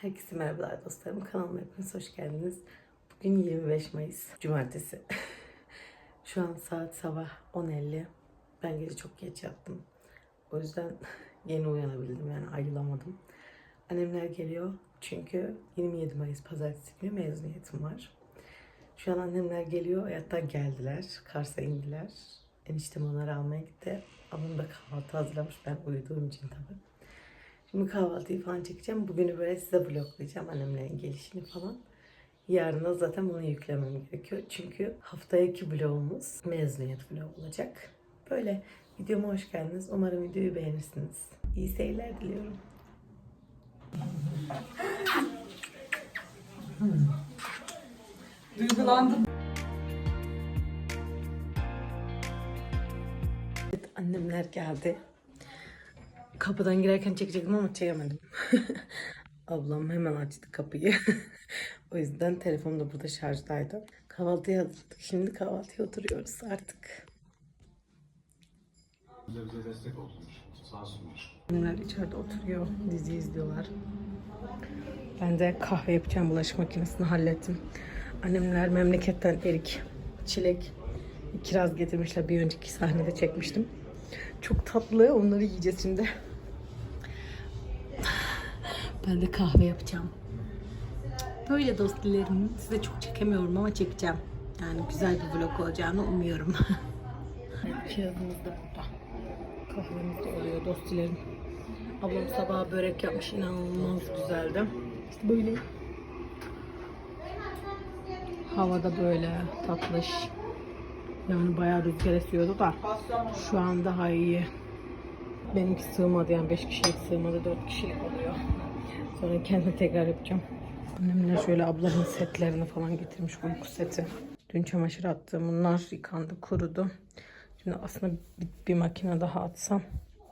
Herkese merhabalar dostlarım. Kanalıma hepiniz hoş geldiniz. Bugün 25 Mayıs Cumartesi. Şu an saat sabah 10.50. Ben gece çok geç yattım. O yüzden yeni uyanabildim yani ayılamadım. Annemler geliyor çünkü 27 Mayıs Pazartesi günü mezuniyetim var. Şu an annemler geliyor. Hatta geldiler. Kars'a indiler. Eniştem onları almaya gitti. Ablam da kahvaltı hazırlamış. Ben uyuduğum için tabii. Şimdi kahvaltıyı falan çekeceğim. Bugünü böyle size vloglayacağım annemlerin gelişini falan. Yarın da zaten bunu yüklemem gerekiyor. Çünkü haftaya iki vlogumuz mezuniyet vlogu olacak. Böyle videoma hoş geldiniz. Umarım videoyu beğenirsiniz. İyi seyirler diliyorum. Duygulandım. Evet, annemler geldi. Kapıdan girerken çekecektim ama çekemedim. Ablam hemen açtı kapıyı. o yüzden telefonum da burada şarjdaydı. Kahvaltıya hazırladık. Şimdi kahvaltıya oturuyoruz artık. Bize bize destek olsunlar. Sağ olsunlar. Annemler içeride oturuyor. Dizi izliyorlar. Ben de kahve yapacağım. Bulaşık makinesini hallettim. Annemler memleketten erik, çilek, kiraz getirmişler. Bir önceki sahnede çekmiştim. Çok tatlı. Onları yiyeceğiz şimdi. Ben de kahve yapacağım. Böyle dostlarım. Size çok çekemiyorum ama çekeceğim. Yani güzel bir vlog olacağını umuyorum. Kirazımız da burada. Kahvemiz de oluyor dostlarım. Ablam sabah börek yapmış. inanılmaz güzeldi. İşte böyle. Havada böyle tatlış. Yani bayağı rüzgar esiyordu da şu an daha iyi. Benimki sığmadı yani 5 kişilik sığmadı 4 kişilik oluyor. Sonra kendim tekrar yapacağım. Annemler şöyle ablamın setlerini falan getirmiş uyku seti. Dün çamaşır attım. Bunlar yıkandı, kurudu. Şimdi aslında bir, bir makine daha atsam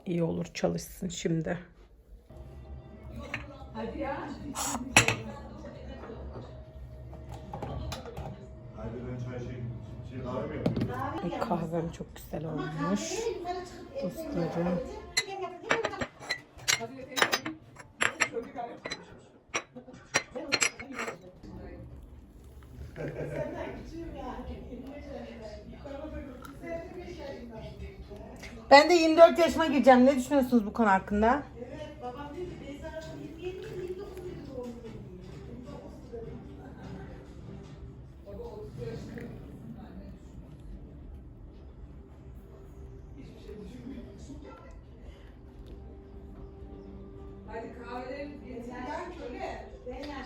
iyi olur çalışsın şimdi. Hadi yapıyorum? Kahvem çok güzel olmuş. Dostlarım. Ben de 24 yaşıma gireceğim. Ne düşünüyorsunuz bu konu hakkında? Hadi kahveleri getirden köle.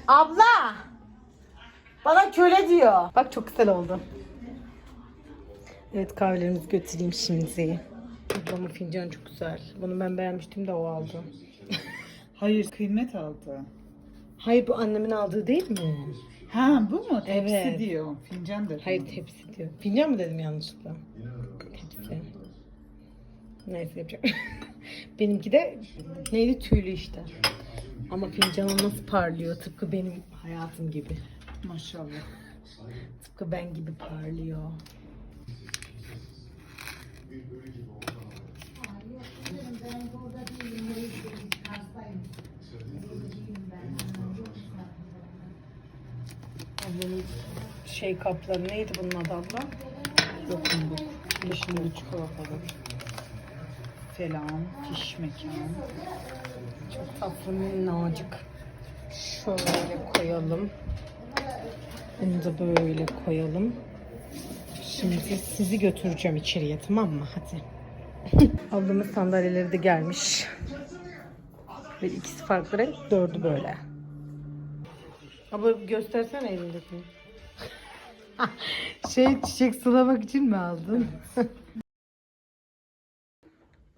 Abla! Bana köle diyor. Bak çok güzel oldu. Evet kahvelerimizi götüreyim şimdi. Ablamın fincanı çok güzel. Bunu ben beğenmiştim de o aldı. Hayır kıymet aldı. Hayır bu annemin aldığı değil mi? Ha bu mu? Tepsi Evet. diyor. Fincan da. Hayır tepsi diyor. Fincan mı dedim yanlışlıkla? Tepsi. Neyse yapacak. Benimki de neydi tüylü işte. Ama fincanım nasıl parlıyor tıpkı benim hayatım gibi. Maşallah. Tıpkı ben gibi parlıyor. Ablamın şey kapları neydi bunun adı abla? Dokunduk. Şimdi çikolatalı. Falan. Fiş mekan. Çok tatlı minnacık. Şöyle koyalım. Bunu da böyle koyalım. Şimdi sizi götüreceğim içeriye tamam mı? Hadi. Ablamın sandalyeleri de gelmiş. Ve ikisi farklı renk, dördü böyle. Abla göstersene elindekini. şey çiçek sulamak için mi aldın?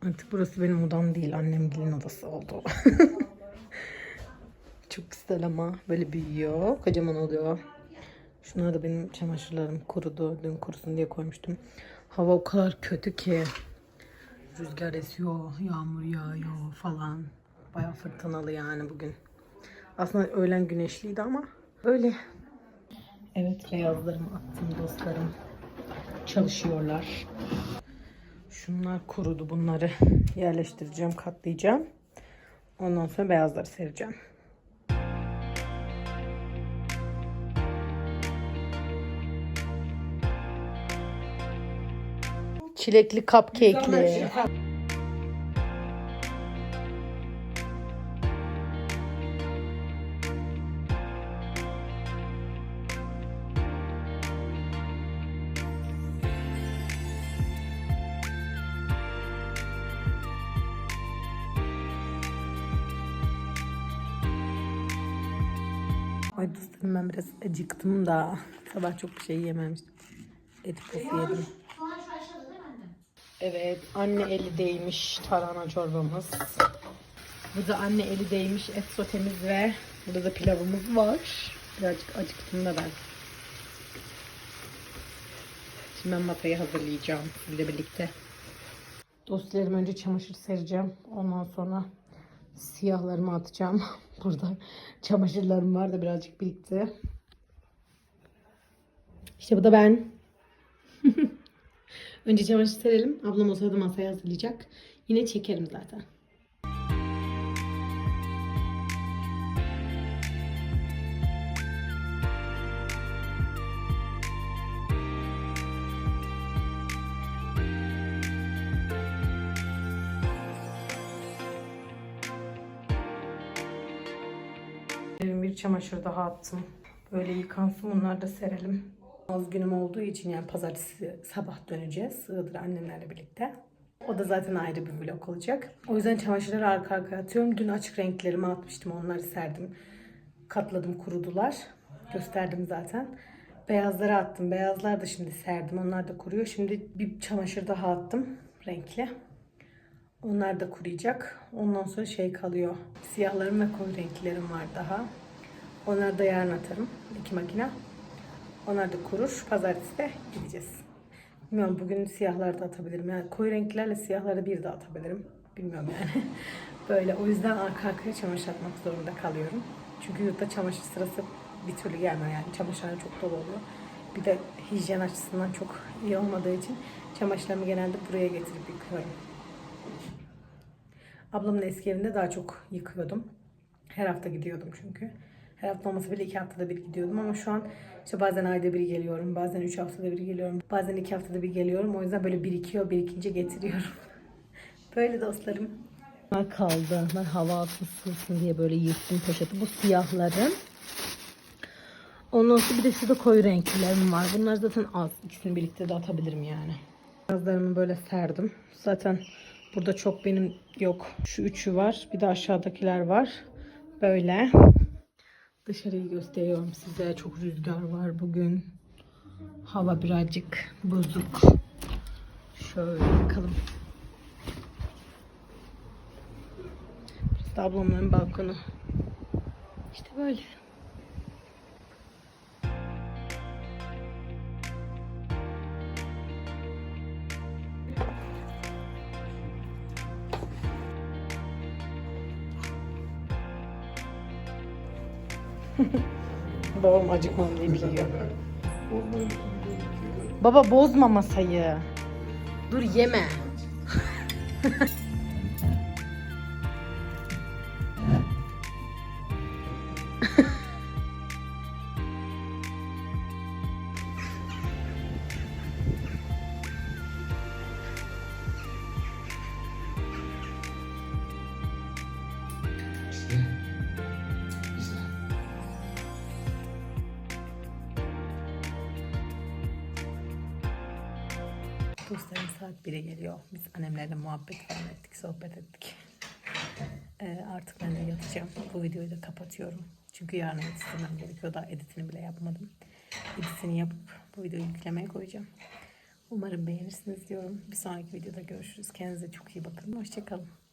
Artık burası benim odam değil, annemgilin odası oldu. Çok güzel ama böyle büyüyor, kocaman oluyor. Şunlar da benim çamaşırlarım kurudu. Dün kurusun diye koymuştum. Hava o kadar kötü ki. Rüzgar esiyor, yağmur yağıyor falan. Bayağı fırtınalı yani bugün. Aslında öğlen güneşliydi ama öyle. Evet beyazlarımı attım dostlarım. Çalışıyorlar. Şunlar kurudu. Bunları yerleştireceğim, katlayacağım. Ondan sonra beyazları sereceğim. Çilekli cupcake'li. Ay dostlarım ben biraz acıktım da sabah çok bir şey yememiştim. Et pofu yedim. Evet anne eli değmiş tarhana çorbamız. Burada anne eli değmiş et sotemiz ve burada da pilavımız var. Birazcık acıktım da ben. Şimdi ben masayı hazırlayacağım sizle birlikte. Dostlarım önce çamaşır sereceğim. Ondan sonra siyahlarımı atacağım. Burada çamaşırlarım var da birazcık birikti. İşte bu da ben. Önce çamaşır serelim. Ablam o sırada masayı hazırlayacak. Yine çekerim zaten. Bir çamaşır daha attım. Böyle yıkansın bunları da serelim. Az günüm olduğu için yani pazartesi sabah döneceğiz. Iğdır annemlerle birlikte. O da zaten ayrı bir vlog olacak. O yüzden çamaşırları arka arkaya atıyorum. Dün açık renklerimi atmıştım. Onları serdim. Katladım kurudular. Gösterdim zaten. Beyazları attım. Beyazlar da şimdi serdim. Onlar da kuruyor. Şimdi bir çamaşır daha attım. Renkli. Onlar da kuruyacak. Ondan sonra şey kalıyor. Siyahlarım ve koyu renklerim var daha. Onları da yarın atarım. iki makine. Onlar da kurur. Pazartesi de gideceğiz. Bilmiyorum bugün siyahları da atabilirim. Yani koyu renklerle siyahları bir de atabilirim. Bilmiyorum yani. Böyle o yüzden arka arkaya çamaşır atmak zorunda kalıyorum. Çünkü yurtta çamaşır sırası bir türlü gelmiyor yani. Çamaşırhane çok dolu oluyor. Bir de hijyen açısından çok iyi olmadığı için çamaşırlarımı genelde buraya getirip yıkıyorum. Ablamın eski evinde daha çok yıkıyordum. Her hafta gidiyordum çünkü. Her hafta olmasa bile iki haftada bir gidiyordum ama şu an işte bazen ayda bir geliyorum, bazen üç haftada bir geliyorum, bazen iki haftada bir geliyorum. O yüzden böyle birikiyor, birikince getiriyorum. böyle dostlarım. kaldı. Ben hava atmasın diye böyle yırttım poşeti. Bu siyahların. Ondan sonra bir de şurada koyu renklerim var. Bunlar zaten az. İkisini birlikte de atabilirim yani. Yazlarımı böyle serdim. Zaten burada çok benim yok. Şu üçü var. Bir de aşağıdakiler var. Böyle. Dışarıyı gösteriyorum size. Çok rüzgar var bugün. Hava birazcık bozuk. Şöyle bakalım. Burası da ablamların balkonu. İşte böyle. Babam acıkmam diye biliyor. Baba bozma masayı. Dur yeme. Dostlarım saat 1'e geliyor. Biz annemlerle muhabbet falan ettik, sohbet ettik. Ee, artık ben de yatacağım. Bu videoyu da kapatıyorum. Çünkü yarın editlemem gerekiyor. Daha editini bile yapmadım. Editini yapıp bu videoyu yüklemeye koyacağım. Umarım beğenirsiniz diyorum. Bir sonraki videoda görüşürüz. Kendinize çok iyi bakın. Hoşçakalın.